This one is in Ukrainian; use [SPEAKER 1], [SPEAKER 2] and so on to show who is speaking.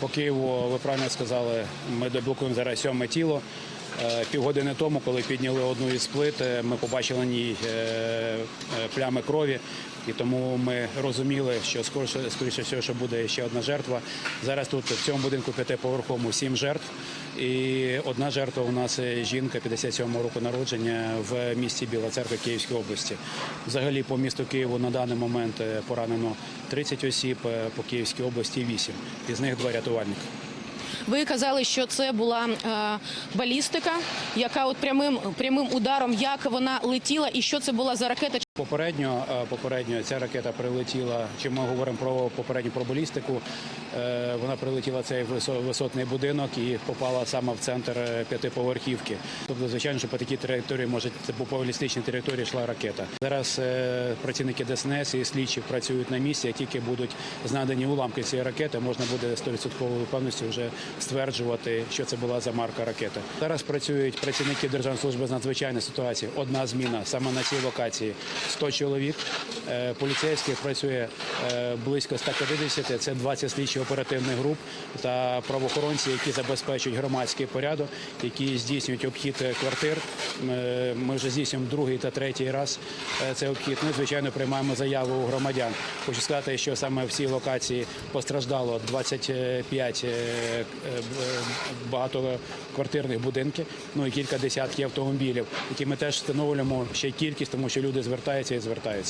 [SPEAKER 1] По Києву, ви правильно сказали, ми деблокуємо зараз сьоме тіло. Е, Півгодини тому, коли підняли одну із плит, е, ми побачили на ній е, плями крові, і тому ми розуміли, що скоріше, скоріше всього, що буде ще одна жертва. Зараз тут в цьому будинку п'ятиповерховому сім жертв. І одна жертва у нас жінка 57-го року народження в місті Біла Церква Київської області. Взагалі по місту Києву на даний момент поранено 30 осіб, по Київській області 8. Із них два рятувальника.
[SPEAKER 2] Ви казали, що це була е, балістика, яка от прямим прямим ударом, як вона летіла, і що це була за ракета?
[SPEAKER 1] Попередньо, е, попередньо ця ракета прилетіла. Чи ми говоримо про попередню про балістику? е, Вона прилетіла цей висо- висотний будинок і попала саме в центр е, п'ятиповерхівки. Тобто, звичайно, що по такій території може по балістичній території йшла ракета. Зараз працівники ДСНС і слідчі працюють на місці. Як тільки будуть знадані уламки цієї ракети, можна буде з 100% певністю вже стверджувати, що це була за марка ракети. Зараз працюють працівники Державної служби з надзвичайних ситуацій. Одна зміна саме на цій локації 100 чоловік. Е, Поліцейських працює е, близько 150, це 20 слідчих оперативних груп та правоохоронці, які забезпечують громадський порядок, які здійснюють обхід квартир. Е, Ми вже здійснюємо другий та третій раз цей обхід. Ми, звичайно, приймаємо заяви у громадян. Хочу сказати, що саме в цій локації постраждало 25 е, е, багатоквартирних будинків, ну і кілька десятків автомобілів, які ми теж встановлюємо ще кількість, тому що люди звертаються і звертаються.